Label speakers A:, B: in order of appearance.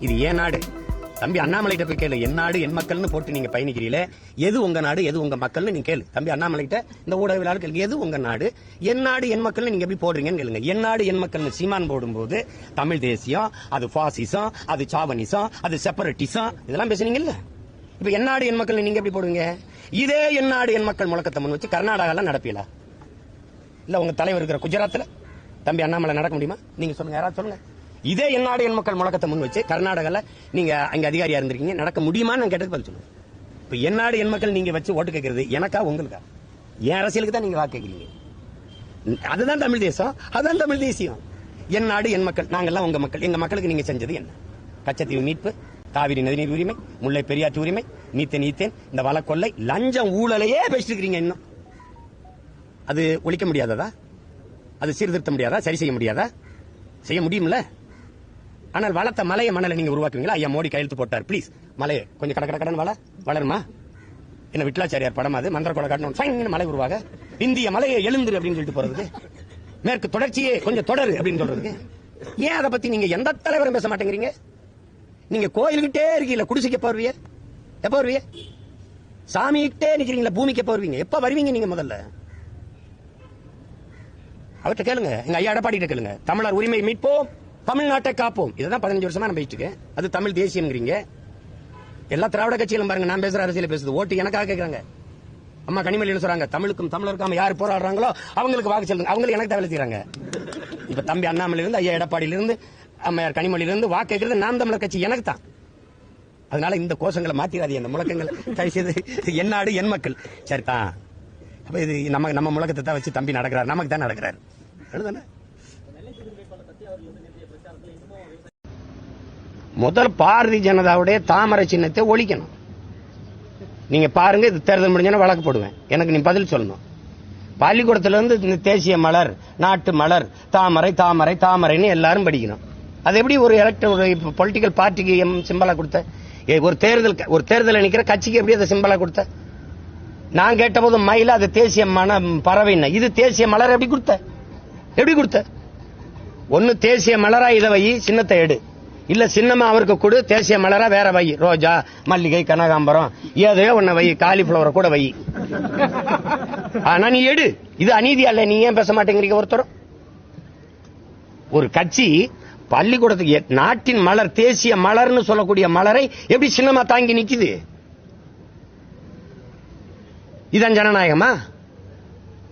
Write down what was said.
A: இது ஏன் நாடு? தம்பி அண்ணாமலைகிட்ட போய் கேளு. என் நாடு என் மக்கள்னு போட்டு நீங்க பயணிக்கிறீங்களே? எது உங்க நாடு எது உங்க மக்கள்னு நீங்க கேளு. தம்பி அண்ணாமலைகிட்ட இந்த ஊடகவியலாளர் கேளு. எது உங்க நாடு? என் நாடு என் மக்கள்னு நீங்க எப்படி போடுறீங்கன்னு கேளுங்க. என் நாடு என் மக்கள்னு சீமான் போடும்போது தமிழ் தேசியம் அது ஃபாசிசம் அது சாவனிசம் அது செப்பரட்டிசம் இதெல்லாம் பேசுனீங்கல்ல? இப்ப என் நாடு என் மக்கள் நீங்க எப்படி போடுவீங்க? இதே என் நாடு என் மக்கள் முழக்கத்தை முன் வச்சு கர்நாடகாலாம் நடப்பீங்களா இல்ல உங்க தலைவர் இருக்கிற குஜராத்ல? தம்பி அண்ணாமலை நடக்க முடியுமா? நீங்க சொல்லுங்க. யாராவது சொல்லுங்க. இதே என்னாடு என் மக்கள் முழக்கத்தை முன் வச்சு கர்நாடகாவில் நீங்கள் அங்கே அதிகாரியாக இருந்திருக்கீங்க. நடக்க முடியுமான்னு நான் கேட்டது பதில் சொல்லுவேன் இப்போ என்னாடு என் மக்கள் நீங்கள் வச்சு ஓட்டு கேட்கறது எனக்கா உங்களுக்கா? என் அரசியலுக்கு தான் நீங்கள் வாக்கு கேட்குறீங்க அதுதான் தமிழ் தேசம் அதுதான் தமிழ் தேசியம். என் நாடு என் மக்கள் நாங்கள்லாம் உங்கள் மக்கள். எங்கள் மக்களுக்கு நீங்கள் செஞ்சது என்ன? கச்சத்தீவு மீட்பு காவிரி நதிநீர் உரிமை முல்லை பெரியாற்று உரிமை நீத்த நீத்தேன் இந்த வழக்கொல்லை லஞ்சம் ஊழலையே பேசிட்டுருக்கிறீங்க இன்னும். அது ஒழிக்க முடியாததா? அது சீர்திருத்த முடியாதா? சரி செய்ய முடியாதா? செய்ய முடியும்ல? ஆனால் வளர்த்த மலையை மணலை நீங்க உருவாக்குவீங்களா? ஐயா மோடி கையெழுத்து போட்டார். ப்ளீஸ் மலையை கொஞ்சம் கட கட கடன் வள வளருமா? என்ன விட்லாச்சாரியார் படம் அது? மந்திர கொலை காட்டணும். மலை உருவாக. இந்திய மலையை எழுந்துரு அப்படின்னு சொல்லிட்டு போறது மேற்கு தொடர்ச்சியே கொஞ்சம் தொடரு அப்படின்னு சொல்றது ஏன் அதை பத்தி நீங்க எந்த தலைவரும் பேச மாட்டேங்கிறீங்க? நீங்க கோயில்கிட்டே இருக்கீங்களா? குடிசைக்கு எப்போ வருவீங்க எப்ப வருவீங்க சாமிகிட்டே நிக்கிறீங்களா? பூமிக்கு எப்போ வருவீங்க? எப்ப வருவீங்க நீங்க முதல்ல? அவர்கிட்ட கேளுங்க. எங்க ஐயா எடப்பாடி கேளுங்க. தமிழர் உரிமை மீட்போம். தமிழ்நாட்டை காப்போம். இதுதான் பதினஞ்சு வருஷமா நம்ம இருக்கு அது தமிழ் தேசியம்ங்கிறீங்க. எல்லா திராவிட கட்சிகளும் பாருங்க நான் பேசுற அரசியல பேசுது. ஓட்டு எனக்காக கேட்கறாங்க அம்மா கனிமொழி சொல்றாங்க? தமிழுக்கும் தமிழருக்கும் யார் போராடுறாங்களோ அவங்களுக்கு வாக்கு செல்லுங்க அவங்களுக்கு எனக்கு தவிர செய்யறாங்க இப்ப தம்பி அண்ணாமலையிலிருந்து ஐயா எடப்பாடியில இருந்து அம்மையார் கனிமொழியில இருந்து வாக்கு கேட்கறது நாம் தமிழர் கட்சி எனக்கு தான். அதனால இந்த கோஷங்களை மாத்திராதீங்க அந்த முழக்கங்கள். தயவு செய்து என் நாடு என் மக்கள். சரிதான். அப்ப இது நம்ம நம்ம முழக்கத்தை தான் வச்சு தம்பி நடக்கிறார். நமக்கு தான் நடக்கிறார். அதுதானே முதல் பாரதிய ஜனதாவுடைய தாமரை சின்னத்தை ஒழிக்கணும். நீங்க பாருங்க இது தேர்தல் முடிஞ்சோன்னா வழக்கு போடுவேன். எனக்கு நீ பதில் சொல்லணும். பள்ளிக்கூடத்திலிருந்து இந்த தேசிய மலர் நாட்டு மலர் தாமரை தாமரை தாமரைன்னு எல்லாரும் படிக்கணும். அது எப்படி ஒரு எலக்ட் ஒரு பொலிட்டிக்கல் பார்ட்டிக்கு எம் சிம்பலா கொடுத்த? ஒரு தேர்தல் ஒரு தேர்தல் நிற்கிற கட்சிக்கு எப்படி அதை சிம்பலா கொடுத்த? நான் கேட்டபோது மயில அது தேசிய மன பறவைன்னு இது தேசிய மலர் எப்படி கொடுத்த? எப்படி கொடுத்த? ஒன்னு தேசிய மலரா இதை வை சின்னத்தை எடு. இல்ல சின்னமா அவருக்கு கொடு தேசிய மலரா வேற வை. ரோஜா மல்லிகை கனகாம்பரம் ஏதையோ ஒன்ன வை காலிஃபிளவரை கூட வை. ஆனா நீ எடு. இது அநீதி அல்ல நீ ஏன் பேச மாட்டேங்கிறீங்க ஒருத்தர் ஒரு கட்சி பள்ளிக்கூடத்துக்கு நாட்டின் மலர் தேசிய மலர்னு சொல்லக்கூடிய மலரை எப்படி சின்னமா தாங்கி நிக்குது? இதான் ஜனநாயகமா?